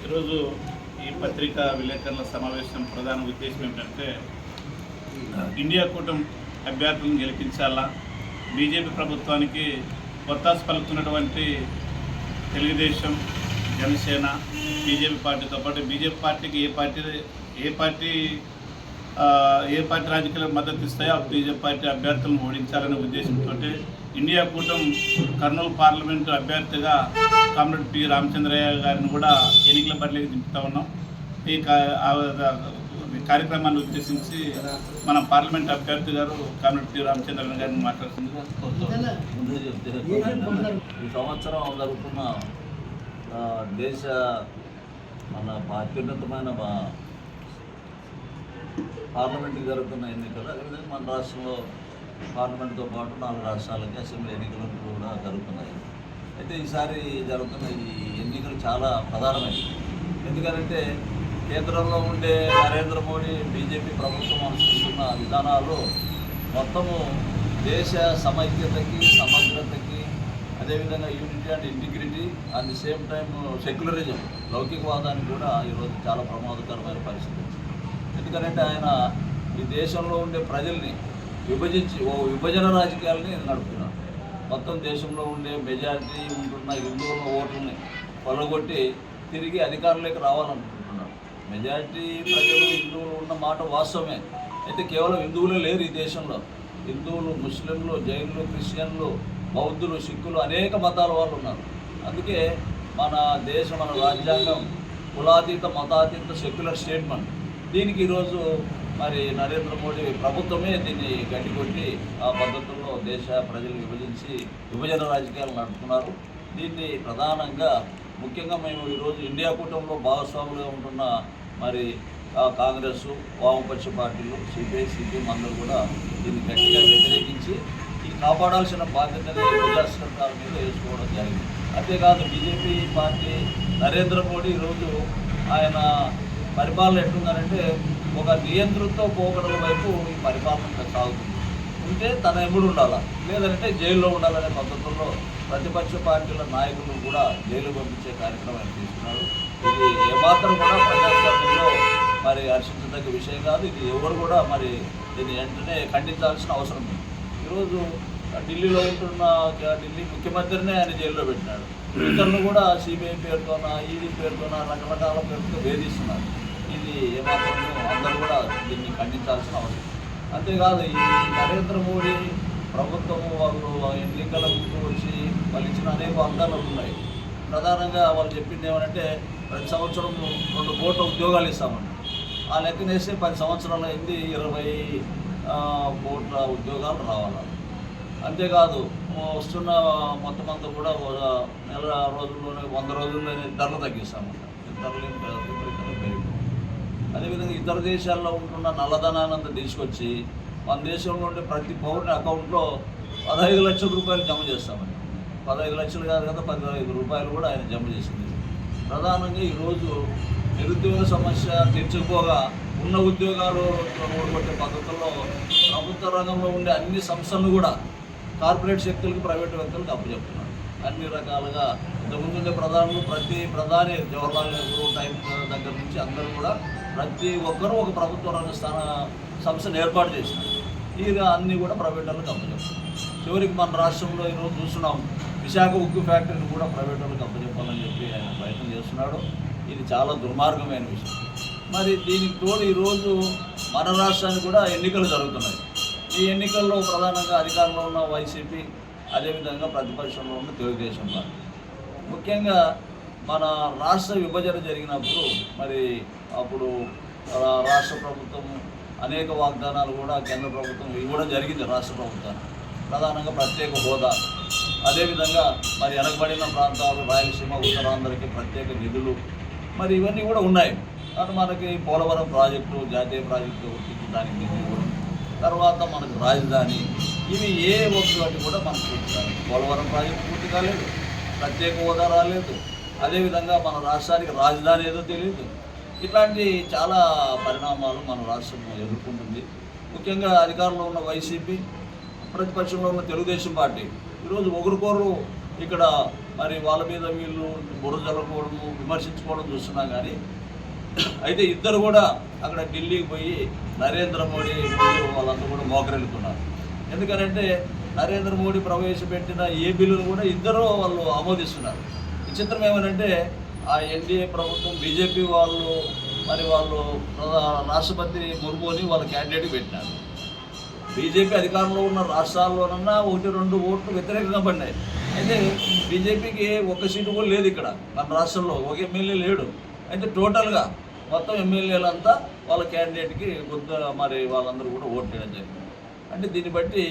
ఈరోజు ఈ పత్రికా విలేకరుల సమావేశం ప్రధాన ఉద్దేశం ఏమిటంటే ఇండియా కూటమి అభ్యర్థులను గెలిపించాలా? బీజేపీ ప్రభుత్వానికి కొత్తాస్ పలుకుతున్నటువంటి తెలుగుదేశం జనసేన బీజేపీ పార్టీతో పాటు బీజేపీ పార్టీకి ఏ పార్టీ ఏ పార్టీ ఏ పార్టీ రాజకీయాలకు మద్దతు ఇస్తాయో ఆ బీజేపీ పార్టీ అభ్యర్థులను ఓడించాలనే ఉద్దేశంతో ఇండియా కూటమి కర్నూలు పార్లమెంటు అభ్యర్థిగా కామ్రేడ్ పి రామచంద్రయ్య గారిని కూడా ఎన్నికల బరిలోకి దింపుతా ఉన్నాం. ఈ కా- కార్యక్రమాన్ని ఉద్దేశించి మన పార్లమెంట్ అభ్యర్థి గారు కామ్రేడ్ పి రామచంద్రయ్య గారిని మాట్లాడుతుందిగా ఈ సంవత్సరం జరుగుతున్న దేశ మన అత్యున్నతమైన పార్లమెంట్కి జరుగుతున్న ఎన్నికలు అదేవిధంగా మన రాష్ట్రంలో పార్లమెంట్తో పాటు నాలుగు రాష్ట్రాలకి అసెంబ్లీ ఎన్నికలు కూడా జరుగుతున్నాయి. అయితే ఈసారి జరుగుతున్న ఈ ఎన్నికలు చాలా ప్రధానమైనవి. ఎందుకంటే కేంద్రంలో ఉండే నరేంద్ర మోడీ బీజేపీ ప్రభుత్వం అనుసరిస్తున్న విధానాలు మొత్తము దేశ సమైక్యతకి సమగ్రతకి అదేవిధంగా unity and integrity at the same time secularism లౌకికవాదానికి కూడా ఈరోజు చాలా ప్రమాదకరమైన పరిస్థితి. ఎందుకంటే ఆయన ఈ దేశంలో ఉండే ప్రజల్ని విభజించి ఓ విభజన రాజకీయాలని నడుపుతున్నాడు. మొత్తం దేశంలో ఉండే మెజారిటీ ఉంటున్న హిందువుల ఓట్లని పొలగొట్టి తిరిగి అధికారంలోకి రావాలనుకుంటున్నాడు. మెజారిటీ ప్రజలు హిందువులు ఉన్న మాట వాస్తవమే. అయితే కేవలం హిందువులే లేరు ఈ దేశంలో. హిందువులు ముస్లింలు జైన్లు క్రిస్టియన్లు బౌద్ధులు సిక్కులు అనేక మతాల వాళ్ళు ఉన్నారు. అందుకే మన దేశం మన రాజ్యాంగం కులాతీత మతాతీత సెక్యులర్ స్టేట్మెంట్. దీనికి ఈరోజు మరి నరేంద్ర మోడీ ప్రభుత్వమే దీన్ని గట్టికొట్టి ఆ పద్ధతుల్లో దేశ ప్రజలు విభజించి విభజన రాజకీయాలు నడుపుతున్నారు. దీన్ని ప్రధానంగా ముఖ్యంగా మేము ఈరోజు ఇండియా కూటమిలో భాగస్వాములుగా ఉంటున్న మరి కాంగ్రెస్ వామపక్ష పార్టీలు సిపిఐ సిపిఎం అందరూ కూడా దీన్ని గట్టిగా వ్యతిరేకించి ఈ కాపాడాల్సిన బాధ్యతని ప్రజా సర్కార్ మీద వేసుకోవడం జరిగింది. అంతేకాదు బీజేపీ పార్టీ నరేంద్ర మోడీ ఈరోజు ఆయన పరిపాలన ఎట్లున్నారంటే ఒక నియంతృత్వ పోకడల వైపు ఈ పరిపాలన సాగుతుంది. ఉంటే తన ఎముడు ఉండాలా? లేదంటే జైల్లో ఉండాలనే పద్ధతుల్లో ప్రతిపక్ష పార్టీల నాయకులు కూడా జైలు పంపించే కార్యక్రమాన్ని తీసుకున్నారు. ఇది ఏమాత్రం కూడా ప్రజాస్వామ్యంలో మరి హర్షించదగ్గ విషయం కాదు. ఇది ఎవరు కూడా మరి దీన్ని వెంటనే ఖండించాల్సిన అవసరం ఉంది ఈరోజు ఢిల్లీలో ఉంటున్న ఢిల్లీ ముఖ్యమంత్రినే ఆయన జైల్లో పెట్టినాడు. ఇతరులు కూడా సిబిఐ పేరుతోన ఈడీ పేరుతోన రకరకాల పేరుతో వేధిస్తున్నారు. ఇది ఏమాత్రం అందరూ కూడా దీన్ని ఖండించాల్సిన అవసరం అంతేకాదు ఈ నరేంద్ర మోడీ ప్రభుత్వం వాళ్ళు ఎన్నికల ముందు వచ్చి వాళ్ళు ఇచ్చిన అనేక వాగ్దానాలు ఉన్నాయి. ప్రధానంగా వాళ్ళు చెప్పింది ఏమంటే ప్రతి సంవత్సరం రెండు కోట్ల ఉద్యోగాలు ఇస్తామని ఆ లెక్కనేస్తే పది సంవత్సరాలు అయింది ఇరవై కోట్ల ఉద్యోగాలు రావాలి? అంతేకాదు వస్తున్న మొత్తం అంతా కూడా ఒక నెల రోజుల్లోనే వంద రోజుల్లోనే ధరలు తగ్గిస్తామంట ధరలు విపరీతంగా పెరిగిపోయి. అదేవిధంగా ఇతర దేశాల్లో ఉంటున్న నల్లధనాన్ని అంతా తీసుకొచ్చి మన దేశంలో ఉండే ప్రతి పౌరుని అకౌంట్లో పదహైదు లక్షల రూపాయలు జమ చేస్తామని పదహైదు లక్షలు కాదు కదా పదహైదు రూపాయలు కూడా ఆయన జమ చేసింది. ప్రధానంగా ఈరోజు నిరుద్యోగ సమస్య తీర్చకపోగా ఉన్న ఉద్యోగాలు ఓడగొట్టే పద్ధతుల్లో ప్రభుత్వ రంగంలో ఉండే అన్ని సంస్థలను కూడా కార్పొరేట్ శక్తులకు ప్రైవేట్ వ్యక్తులకు అప్పచెప్తున్నారు అన్ని రకాలుగా ఇంతకుముందు ప్రధానులు ప్రతి ప్రధాని జవహర్లాల్ నెహ్రూ టైం దగ్గర నుంచి అందరూ కూడా ప్రతి ఒక్కరూ ఒక ప్రభుత్వ రంగ స్థాన సంస్థను ఏర్పాటు చేసినారు ఇక అన్నీ కూడా ప్రైవేట్ వాళ్ళకి అప్పచెప్తున్నారు చివరికి మన రాష్ట్రంలో ఈరోజు చూస్తున్నాం విశాఖ ఉక్కు ఫ్యాక్టరీని కూడా ప్రైవేట్ వాళ్ళకి అప్పచెప్పాలని చెప్పి ఆయన ప్రయత్నం చేస్తున్నాడు. ఇది చాలా దుర్మార్గమైన విషయం. మరి దీనికి తోడు ఈరోజు మన రాష్ట్రానికి కూడా ఎన్నికలు జరుగుతున్నాయి. ఈ ఎన్నికల్లో ప్రధానంగా అధికారంలో ఉన్న వైసీపీ అదేవిధంగా ప్రతిపక్షంలో ఉన్న తెలుగుదేశం పార్టీ. ముఖ్యంగా మన రాష్ట్ర విభజన జరిగినప్పుడు మరి అప్పుడు రాష్ట్ర ప్రభుత్వం అనేక వాగ్దానాలు కూడా కేంద్ర ప్రభుత్వం ఇవ్వడం జరిగింది రాష్ట్ర ప్రభుత్వానికి ప్రధానంగా ప్రత్యేక హోదా. అదేవిధంగా మరి వెనకబడిన ప్రాంతాలు రాయలసీమ ఉత్తరాంధ్రకి ప్రత్యేక నిధులు. మరి ఇవన్నీ కూడా ఉన్నాయి. కానీ మనకి పోలవరం ప్రాజెక్టు జాతీయ ప్రాజెక్టు గుర్తించడానికి కూడా తర్వాత మనకు రాజధాని. ఇవి ఏ ఒక్కటి కూడా మనకు పూర్తి కాలేదు పోలవరం ప్రాజెక్టు పూర్తి కాలేదు ప్రత్యేక హోదా రాలేదు. అదేవిధంగా మన రాష్ట్రానికి రాజధాని ఏదో తెలియదు ఇట్లాంటి చాలా పరిణామాలు మన రాష్ట్రం ఎదుర్కొంటుంది. ముఖ్యంగా అధికారంలో ఉన్న వైసీపీ ప్రతిపక్షంలో ఉన్న తెలుగుదేశం పార్టీ. ఈరోజు ఒకరికొకరు ఇక్కడ మరి వాళ్ళ మీద వీళ్ళు బురద జల్లకపోవడము విమర్శించుకోవడం చూస్తున్నాం కానీ అయితే ఇద్దరు కూడా అక్కడ ఢిల్లీకి పోయి నరేంద్ర మోడీ వాళ్ళందరూ కూడా మోకరెళ్తున్నారు ఎందుకనంటే నరేంద్ర మోడీ ప్రవేశపెట్టిన ఏ బిల్లును కూడా ఇద్దరు వాళ్ళు ఆమోదిస్తున్నారు. విచిత్రం ఏమనంటే ఆ ఎన్డీఏ ప్రభుత్వం బీజేపీ వాళ్ళు మరి వాళ్ళు రాష్ట్రపతి ముర్ముని వాళ్ళ క్యాండిడేట్ పెట్టినారు. బీజేపీ అధికారంలో ఉన్న రాష్ట్రాల్లోనన్నా ఒకటి రెండు ఓట్లు వ్యతిరేకంగా పడినాయి. అయితే బీజేపీకి ఒక్క సీటు కూడా లేదు ఇక్కడ. మన రాష్ట్రంలో ఒక ఎమ్మెల్యే లేడు. అయితే టోటల్గా మొత్తం ఎమ్మెల్యేలంతా వాళ్ళ క్యాండిడేట్కి కొద్దిగా మరి వాళ్ళందరూ కూడా ఓటు వేయడం జరిగింది. అంటే దీన్ని బట్టి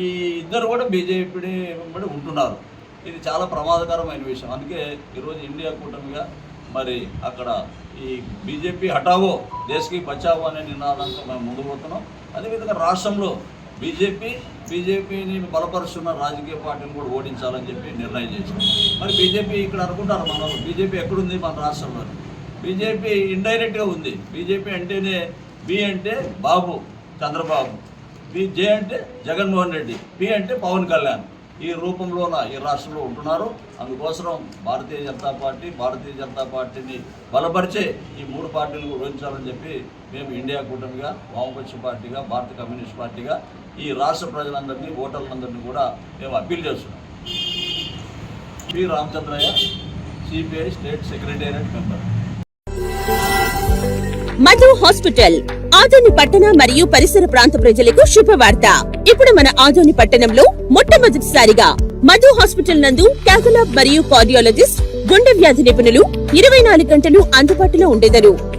ఈ ఇద్దరు కూడా బీజేపీ వెంబడి ఉంటున్నారు. ఇది చాలా ప్రమాదకరమైన విషయం. అందుకే ఈరోజు ఇండియా కూటమిగా మరి అక్కడ ఈ బీజేపీ హఠావో దేశకి బచావో అనే నినాదంతో మేము ముందుకు పోతున్నాం. అదేవిధంగా రాష్ట్రంలో బీజేపీ బీజేపీని బలపరుస్తున్న రాజకీయ పార్టీని కూడా ఓడించాలని చెప్పి నిర్ణయం చేశారు. మరి బీజేపీ ఇక్కడ అనుకుంటారు మన? బీజేపీ ఎక్కడుంది మన రాష్ట్రంలో? బీజేపీ ఇండైరెక్ట్గా ఉంది. బీజేపీ అంటేనే బి అంటే బాబు చంద్రబాబు. బి జే అంటే జగన్మోహన్ రెడ్డి. పి అంటే పవన్ కళ్యాణ్. ఈ రూపంలోన ఈ రాష్ట్రంలో ఉంటున్నారు. అందుకోసం భారతీయ జనతా పార్టీ భారతీయ జనతా పార్టీని బలపరిచే ఈ మూడు పార్టీలు గురించాలని చెప్పి మేము ఇండియా కూటమిగా వామపక్ష పార్టీగా భారత కమ్యూనిస్ట్ పార్టీగా ఈ రాష్ట్ర ప్రజలందరినీ ఓటర్లందరినీ కూడా మేము అప్పీల్ చేస్తున్నాం. P. Ramachandraiah CPI state secretariat member. Madhu hospital Adoni పట్టణ మరియు పరిసర ప్రాంత ప్రజలకు శుభవార్త. ఇప్పుడు మన ఆదోని పట్టణంలో మొట్టమొదటిసారిగా మధు హాస్పిటల్ నందు క్యాథలాబ్ మరియు కార్డియాలజిస్ట్ గుండె వ్యాధి నిపుణులు ఇరవై నాలుగు గంటలు అందుబాటులో ఉండేదరు.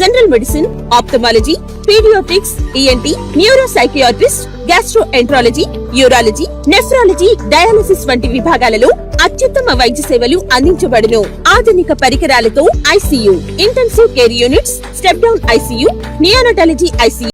general medicine ophthalmology paediatrics ENT neuro psychiatrist gastroenterology urology nephrology dialysis వంటి విభాగాలలో అత్యుత్తమ వైద్య సేవలు అందించబడును. ఆధునిక పరికరాలతో ICU intensive care units step down ICU neonatology ICU